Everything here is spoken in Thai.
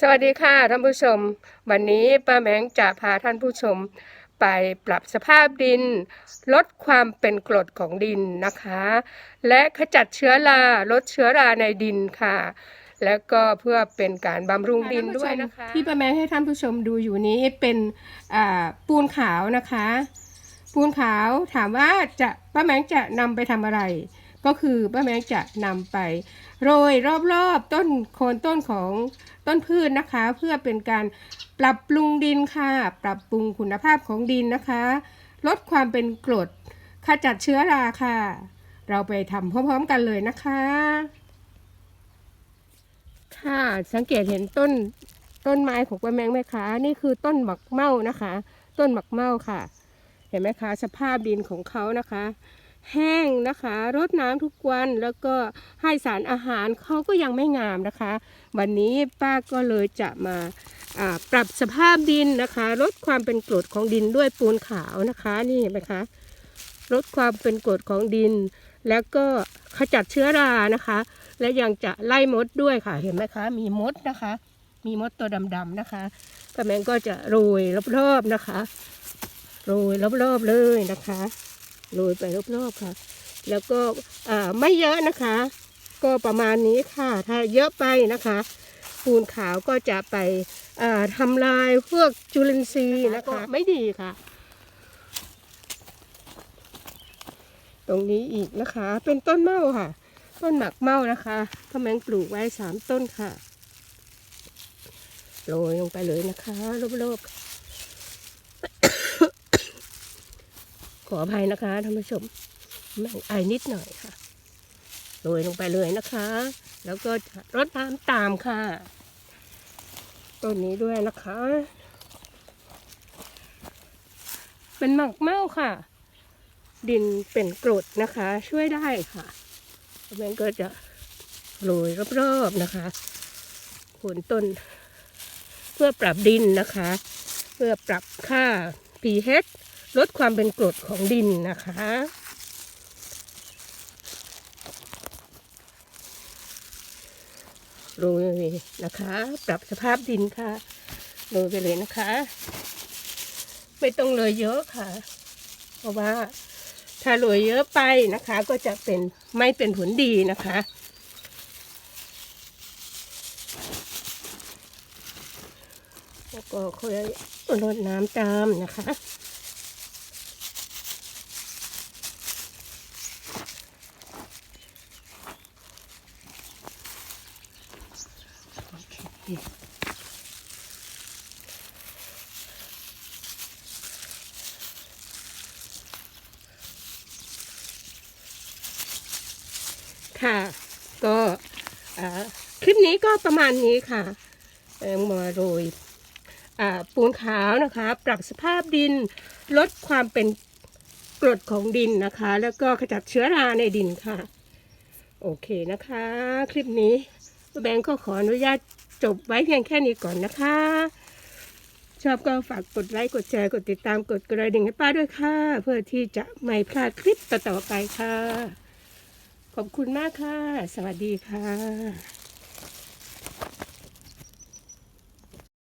สวัสดีค่ะท่านผู้ชม วันนี้ป้าแมงจะพาท่านผู้ชม ไปปรับสภาพดิน ลดความเป็นกรดของดินนะคะ และขจัดเชื้อราลดเชื้อราในดินค่ะ แล้วก็เพื่อเป็นการบำรุงดินด้วยนะคะ ที่ป้าแมงให้ท่านผู้ชมดูอยู่นี้เป็นปูนขาวนะคะ ปูนขาวถามว่าจะป้าแมงจะนำไปทำอะไร ก็คือป้าแมงจะนำไป โรยรอบๆต้นโคนต้นของ ต้นพืชนะคะ เพื่อเป็นการปรับปรุงดินค่ะ ปรับปรุงคุณภาพของดินนะคะ ลดความเป็นกรดขจัดเชื้อราค่ะ เราไปทำพร้อมๆกันเลยนะคะ ค่ะสังเกตเห็นต้นต้นไม้ของป้าแมงไหมคะ นี่คือต้นหมักเม่านะคะ ต้นหมักเม่าค่ะ เห็นไหมคะ สภาพดินของเขานะคะ แห้งนะคะรดน้ำทุกวันแล้วก็ให้สารอาหารเขาก็ยังไม่งามนะคะ วันนี้ป้าก็เลยจะมาปรับสภาพดินนะคะ ลดความเป็นกรดของดินด้วยปูนขาวนะคะนี่เห็นไหมคะลดความเป็นกรดของดิน แล้วก็ขจัดเชื้อรานะคะ และยังจะไล่มดด้วยค่ะเห็นไหมคะ มีมดนะคะ มีมดตัวดำๆนะคะป้าแมงก็จะโรยรอบๆนะคะโรยรอบๆเลยนะคะ โรยไปรอบๆค่ะ แล้วก็อ่าไม่เยอะนะคะ ก็ประมาณนี้ค่ะ ถ้าเยอะไปนะคะปูนขาวก็จะไปอ่าทำลายพวกจุลินทรีย์นะคะไม่ดีค่ะ ตรงนี้อีกนะคะ เป็นต้นเมาค่ะ ต้นหมักเมานะคะพ่อแมงปลูกไว้สามต้นค่ะโรยลงไปเลยนะคะรอบๆข ออภัยนะคะท่านผู้ชมแม่งไอนิดหน่อยค่ะโรยลงไปเลยนะคะ แล้วก็รดน้ำตามค่ะต้นนี้ด้วยนะคะ เป็นหมักเม่าค่ะ ดินเป็นกรดนะคะ ช่วยได้ค่ะแมันก็จะโรยรอบๆนะคะโคนต้น เพื่อปรับดินนะคะ เพื่อปรับค่า pH ลดความเป็นกรดของดินนะคะ โรยนะคะ ปรับสภาพดินค่ะ โรยไปเลยนะคะ ไม่ต้องเลยเยอะค่ะ เพราะว่าถ้าโรยเยอะไปนะคะ ก็จะเป็นไม่เป็นผลดีนะคะแล้วก็ค่อยรดน้ำตามนะคะ โอเค่ะ ก็คลิปนี้ก็ประมาณนี้ค่ะมาโรยปูนขาวนะคะ ปรับสภาพดินลดความเป็นกรดของดินนะคะ แล้วก็ขจัดเชื้อราในดินค่ะ โอเคนะคะ คลิปนี้แบงก์ก็ขออนุญาต จบไว้เพียงแค่นี้ก่อนนะคะ ชอบก็ฝากกดไลค์กดแชร์กดติดตามกดกระดิ่งให้ป้าด้วยค่ะ เพื่อที่จะไม่พลาดคลิปต่อๆไปค่ะ ขอบคุณมากค่ะ สวัสดีค่ะ